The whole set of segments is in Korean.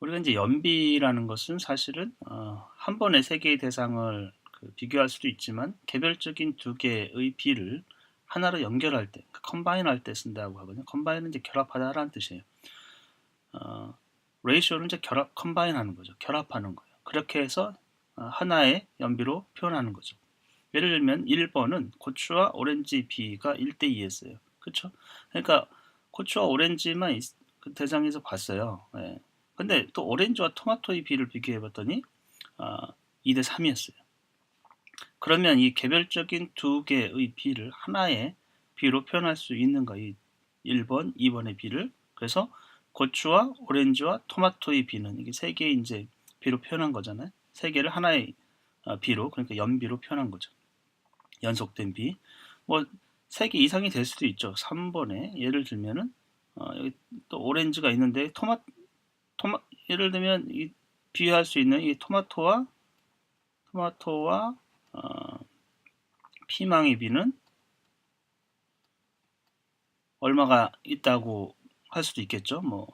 우리가 이제 연비라는 것은 사실은 어, 한 번에 세 개의 대상을 그 비교할 수도 있지만 개별적인 두 개의 비를 하나로 연결할 때, 컴바인 할 때 쓴다고 하거든요. 컴바인은 이제 결합하다라는 뜻이에요. 어, 레이쇼는 이제 결합, 컴바인 하는 거죠. 결합하는 거예요. 그렇게 해서 어, 하나의 연비로 표현하는 거죠. 예를 들면 1번은 고추와 오렌지 비가 1대2였어요. 그쵸? 그러니까 고추와 오렌지만 있- 그 대상에서 봤어요. 예. 근데 또 오렌지와 토마토의 비를 비교해 봤더니 어, 2대 3이었어요. 그러면 이 개별적인 두 개의 비를 하나의 비로 표현할 수 있는 거, 이 1번, 2번의 비를. 그래서 고추와 오렌지와 토마토의 비는 이게 세 개의 이제 비로 표현한 거잖아요. 세 개를 하나의 어, 비로, 그러니까 연비로 표현한 거죠. 연속된 비. 뭐, 세 개 이상이 될 수도 있죠. 3번에 예를 들면은, 어, 여기 또 오렌지가 있는데, 토마, 토마, 예를 들면, 이, 비유할 수 있는 이 토마토와, 토마토와, 어, 피망의 비는 얼마가 있다고 할 수도 있겠죠. 뭐,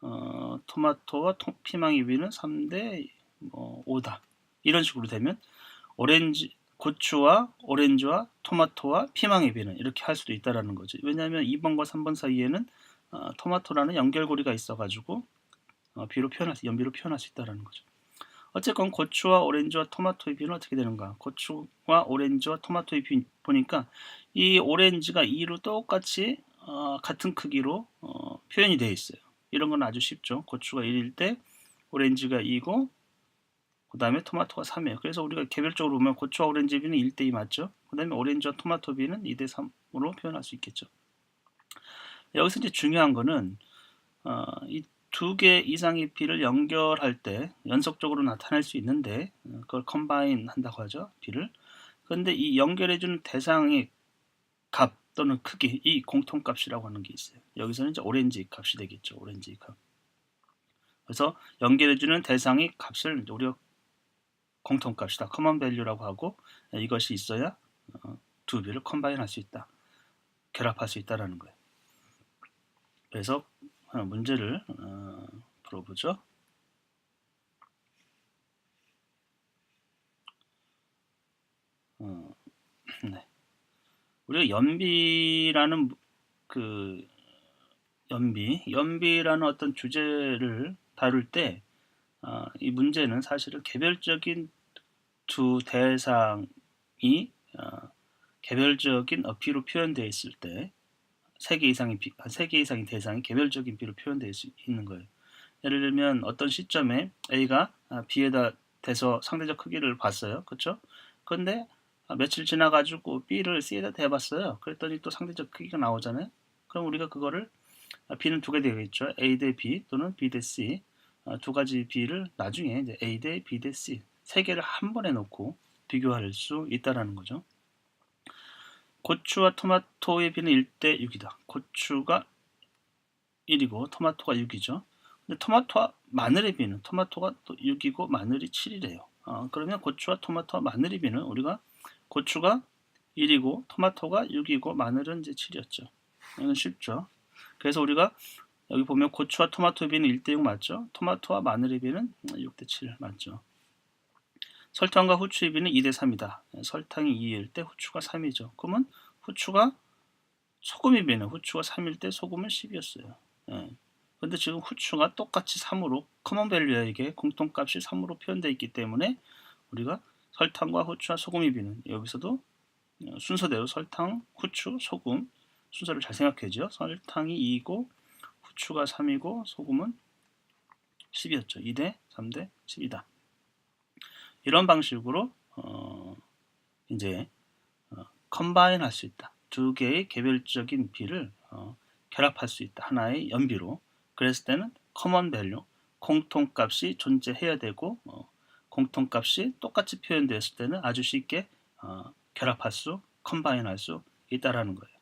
어, 토마토와 토- 피망의 비는 3대 뭐 5다. 이런 식으로 되면 오렌지 고추와 오렌지와 토마토와 피망의 비는 이렇게 할 수도 있다라는 거죠. 왜냐하면 2번과 3번 사이에는 어, 토마토라는 연결고리가 있어가지고 어, 비로 표현할 수, 연비로 표현할 수 있다라는 거죠. 어쨌건 고추와 오렌지와 토마토의 비는 어떻게 되는가? 고추와 오렌지와 토마토의 비 보니까 이 오렌지가 2로 똑같이 어, 같은 크기로 어, 표현이 되어 있어요. 이런 건 아주 쉽죠. 고추가 1일 때 오렌지가 2고 그 다음에 토마토가 3이에요. 그래서 우리가 개별적으로 보면 고추와 오렌지 비는 1대2 맞죠? 그 다음에 오렌지와 토마토 비는 2대 3으로 표현할 수 있겠죠. 여기서 이제 중요한 거는 어, 이두 개 이상의 비를 연결할 때 연속적으로 나타낼 수 있는데 어, 그걸 컴바인 한다고 하죠. 비를. 그런데 이 연결해주는 대상의 값 또는 크기 이 공통값이라고 하는 게 있어요. 여기서는 이제 오렌지 값이 되겠죠. 오렌지 값. 그래서 연결해주는 대상의 값을 우리가 공통값이다. 커먼 밸류라고 하고 이것이 있어야 어, 두 비를 컴바인 할 수 있다. 결합할 수 있다라는 거예요. 그래서 하나 문제를 어, 풀어보죠. 어, 네. 우리가 연비라는 그 연비, 연비라는 어떤 주제를 다룰 때, 어, 이 문제는 사실은 개별적인 두 대상이 어, 개별적인 어피로 표현되어 있을 때, 세 개 이상의 비, 세개 이상의 대상이 개별적인 비로 표현되어 수 있는 거예요. 예를 들면 어떤 시점에 A가 아, B에다 대서 상대적 크기를 봤어요. 그렇죠? 그런데 아, 며칠 지나 가지고 B를 C에다 대봤어요. 그랬더니 또 상대적 크기가 나오잖아요. 그럼 우리가 그거를 아, B는 두 개 되겠죠. A 대 B 또는 B 대 C 아, 두 가지 B를 나중에 이제 A 대 B 대 C 세 개를 한 번에 놓고 비교할 수 있다라는 거죠. 고추와 토마토의 비는 1대 6이다. 고추가 1이고 토마토가 6이죠. 근데 토마토와 마늘의 비는 토마토가 또 6이고 마늘이 7이래요. 어, 그러면 고추와 토마토와 마늘의 비는 우리가 고추가 1이고 토마토가 6이고 마늘은 이제 7이었죠. 이건 쉽죠. 그래서 우리가 여기 보면 고추와 토마토의 비는 1대 6 맞죠? 토마토와 마늘의 비는 6대 7 맞죠? 설탕과 후추의 비는 2대 3이다. 설탕이 2일 때 후추가 3이죠. 그러면 후추가 소금의 비는 후추가 3일 때 소금은 10이었어요. 예. 근데 지금 후추가 똑같이 3으로 커먼 밸류에게 공통값이 3으로 표현되어 있기 때문에 우리가 설탕과 후추와 소금의 비는 여기서도 어, 순서대로 설탕, 후추, 소금 순서를 잘 생각해죠. 설탕이 2이고 후추가 3이고 소금은 10이었죠. 2대 3대 10이다. 이런 방식으로 어, 이제 어, 컴바인 할 수 있다. 두 개의 개별적인 비를 어, 결합할 수 있다. 하나의 연비로. 그랬을 때는 커먼 밸류, 공통값이 존재해야 되고 어, 공통값이 똑같이 표현되었을 때는 아주 쉽게 어, 결합할 수, 컴바인 할 수 있다라는 거예요.